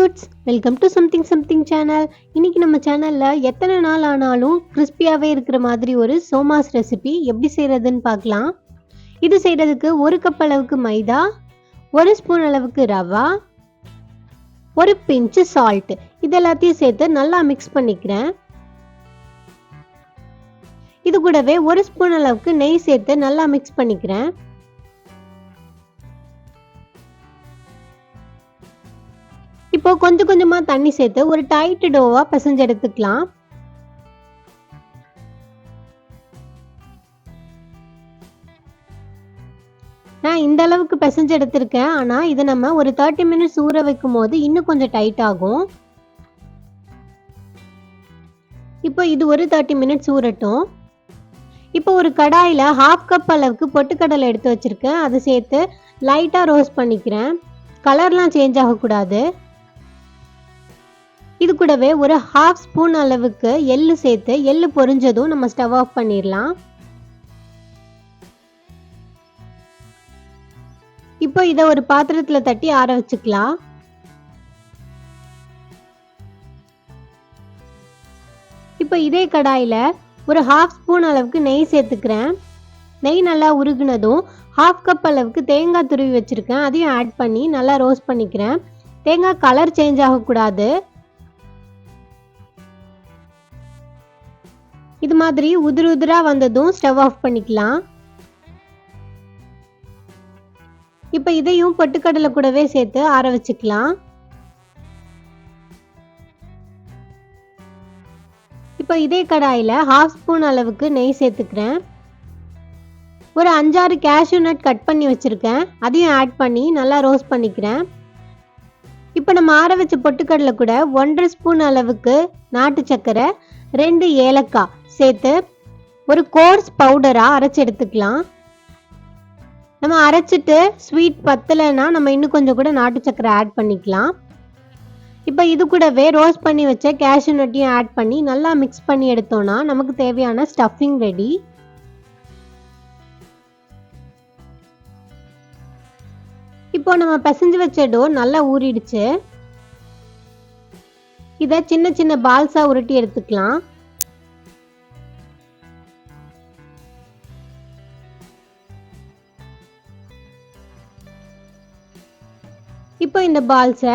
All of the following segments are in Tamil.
Dudes welcome to something something channel இன்னைக்கு நம்ம சேனலில் எத்தனை நாள் ஆனாலும் கிறிஸ்பியாகவே இருக்கிற மாதிரி ஒரு சோமாஸ் ரெசிபி எப்படி செய்கிறதுன்னு பார்க்கலாம். இது செய்கிறதுக்கு ஒரு கப் அளவுக்கு மைதா ஒரு ஸ்பூன் அளவுக்கு ரவா ஒரு பிஞ்சு சால்ட் இது எல்லாத்தையும் சேர்த்து நல்லா மிக்ஸ் பண்ணிக்கிறேன். இது கூடவே ஒரு ஸ்பூன் அளவுக்கு நெய் சேர்த்து நல்லா மிக்ஸ் பண்ணிக்கிறேன். இப்போ கொஞ்சம் கொஞ்சமா தண்ணி சேர்த்து ஒரு டைட் டோவா பிசைஞ்சு எடுத்துக்கலாம். நான் இந்த அளவுக்கு பிசைஞ்சு எடுத்திருக்கேன். ஆனால் இதை நம்ம ஒரு தேர்ட்டி மினிட்ஸ் ஊற வைக்கும் போது இன்னும் கொஞ்சம் டைட் ஆகும். இப்போ இது ஒரு தேர்ட்டி மினிட்ஸ் ஊறட்டும். இப்போ ஒரு கடாயில் ஹாஃப் கப் அளவுக்கு பொட்டுக்கடலை எடுத்து வச்சுருக்கேன். அதை சேர்த்து லைட்டாக ரோஸ்ட் பண்ணிக்கிறேன். கலர்லாம் சேஞ்ச் ஆகக்கூடாது. இது கூடவே ஒரு ஹாஃப் ஸ்பூன் அளவுக்கு எள்ளு சேர்த்து எள்ளு பொரிஞ்சதும் நம்ம ஸ்டவ் ஆஃப் பண்ணிடலாம். இப்போ இதை ஒரு பாத்திரத்தில் தட்டி ஆற வச்சுக்கலாம். இப்போ இதே கடாயில் ஒரு ஹாஃப் ஸ்பூன் அளவுக்கு நெய் சேர்த்துக்கிறேன். நெய் நல்லா உருகுனதும் ஹாஃப் கப் அளவுக்கு தேங்காய் துருவி வச்சுருக்கேன். அதையும் ஆட் பண்ணி நல்லா ரோஸ்ட் பண்ணிக்கிறேன். தேங்காய் கலர் சேஞ்ச் ஆகக்கூடாது. இது மாதிரி உதிர் உதிராக வந்ததும் ஸ்டவ் ஆஃப் பண்ணிக்கலாம். இப்போ இதையும் பொட்டுக்கடலை கூடவே சேர்த்து ஆற வச்சுக்கலாம். இப்போ இதே கடாயில் ஹாஃப் ஸ்பூன் அளவுக்கு நெய் சேர்த்துக்கிறேன். ஒரு அஞ்சாறு கேஷ்யூ நட் கட் பண்ணி வச்சுருக்கேன். அதையும் ஆட் பண்ணி நல்லா ரோஸ்ட் பண்ணிக்கிறேன். இப்போ நம்ம ஆற வச்ச பொட்டுக்கடலை கூட ஒன்றரை ஸ்பூன் அளவுக்கு நாட்டு சர்க்கரை ரெண்டு ஏலக்காய் சேர்த்து ஒரு கோர்ஸ் பவுடராக அரைச்சி எடுத்துக்கலாம். நம்ம அரைச்சிட்டு ஸ்வீட் பத்தலைன்னா நம்ம இன்னும் கொஞ்சம் கூட நாட்டு சக்கரை ஆட் பண்ணிக்கலாம். இப்போ இது கூடவே ரோஸ்ட் பண்ணி வச்ச கேஷ்யூ நட்டையும் ஆட் பண்ணி நல்லா மிக்ஸ் பண்ணி எடுத்தோம்னா நமக்கு தேவையான ஸ்டஃபிங் ரெடி இப்போ நம்ம பிசைஞ்சு வச்ச டோ நல்லா ஊறிடுச்சு. இதை சின்ன சின்ன பால்ஸாக உருட்டி எடுத்துக்கலாம். இப்போ இந்த பால்ஸை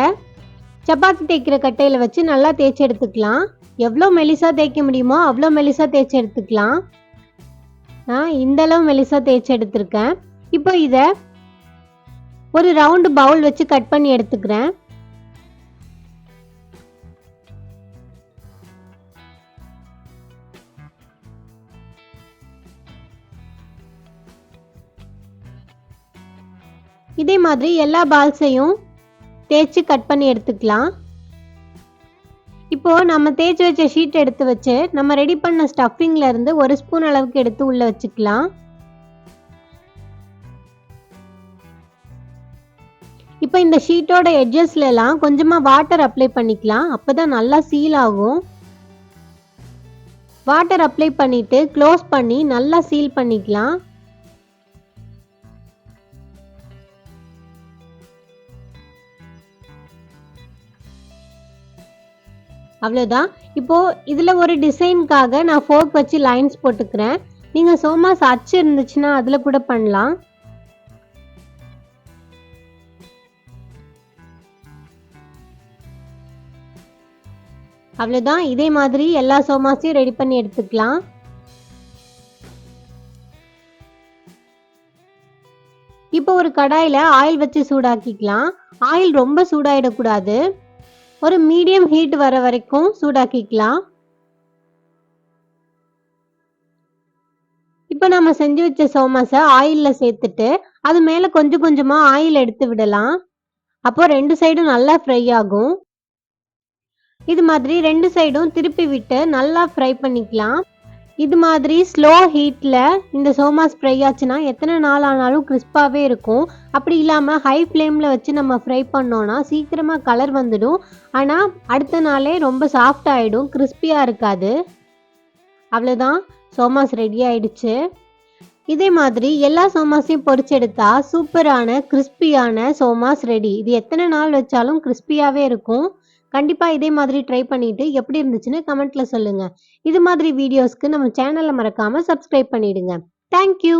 சப்பாத்தி தேய்க்கிற கட்டையில் வச்சு நல்லா தேய்ச்சி எடுத்துக்கலாம். எவ்வளோ மெலிசாக தேய்க்க முடியுமோ அவ்வளோ மெலிசாக தேய்ச்சி எடுத்துக்கலாம். நான் இந்தளவு மெலிசாக தேய்ச்சி எடுத்திருக்கேன். இப்போ இதை ஒரு ரவுண்டு பவுல் வச்சு கட் பண்ணி எடுத்துக்கிறேன். இதே மாதிரி எல்லா பால்ஸையும் தேய்ச்சி கட் பண்ணி எடுத்துக்கலாம். இப்போது நம்ம தேய்ச்சி வச்ச ஷீட் எடுத்து வச்சு நம்ம ரெடி பண்ண ஸ்டஃபிங்ல இருந்து ஒரு ஸ்பூன் அளவுக்கு எடுத்து உள்ளே வச்சுக்கலாம். இப்போ இந்த ஷீட்டோட எட்ஜஸ்லலாம் கொஞ்சமாக வாட்டர் அப்ளை பண்ணிக்கலாம். அப்போ தான் நல்லா சீல் ஆகும். வாட்டர் அப்ளை பண்ணிவிட்டு க்ளோஸ் பண்ணி நல்லா சீல் பண்ணிக்கலாம். அவ்வளோதான் இப்போது இதில் ஒரு டிசைனுக்காக நான் ஃபோர்க் வச்சு லைன்ஸ் போட்டுக்கிறேன். நீங்கள் சோமாஸ் அச்சு இருந்துச்சுன்னா அதில் கூட பண்ணலாம். அவ்வளோதான் இதே மாதிரி எல்லா சோமாஸையும் ரெடி பண்ணி எடுத்துக்கலாம். இப்போ ஒரு கடாயில் ஆயில் வச்சு சூடாக்கிக்கலாம். ஆயில் ரொம்ப சூடாயிடக்கூடாது. ஒரு மீடியம் ஹீட் வர வரைக்கும் சூடாக்கிக்கலாம். இப்போ நம்ம செஞ்சு வச்ச சோமாஸை ஆயிலில் சேர்த்துட்டு அது மேலே கொஞ்சம் கொஞ்சமாக ஆயில் எடுத்து விடலாம். அப்போ ரெண்டு சைடும் நல்லா ஃப்ரை ஆகும். இது மாதிரி ரெண்டு சைடும் திருப்பி விட்டு நல்லா ஃப்ரை பண்ணிக்கலாம். இது மாதிரி ஸ்லோ ஹீட்டில் இந்த சோமாஸ் ஃப்ரை ஆச்சுன்னா எத்தனை நாள் ஆனாலும் கிறிஸ்பாகவே இருக்கும். அப்படி இல்லாமல் ஹை ஃப்ளேமில் வச்சு நம்ம ஃப்ரை பண்ணோன்னா சீக்கிரமாக கலர் வந்துடும். ஆனால் அடுத்த நாளே ரொம்ப சாஃப்ட் ஆகிடும் கிறிஸ்பியாக இருக்காது. அவ்வளோதான் சோமாஸ் ரெடி ஆயிடுச்சு. இதே மாதிரி எல்லா சோமாஸையும் பொறிச்செடுத்தா சூப்பரான கிறிஸ்பியான சோமாஸ் ரெடி இது எத்தனை நாள் வச்சாலும் கிறிஸ்பியாகவே இருக்கும். கண்டிப்பாக இதே மாதிரி ட்ரை பண்ணிட்டு எப்படி இருந்துச்சுன்னு கமெண்ட்ல சொல்லுங்க. இது மாதிரி வீடியோஸ்க்கு நம்ம சேனலை மறக்காம சப்ஸ்கிரைப் பண்ணிடுங்க. தேங்க்யூ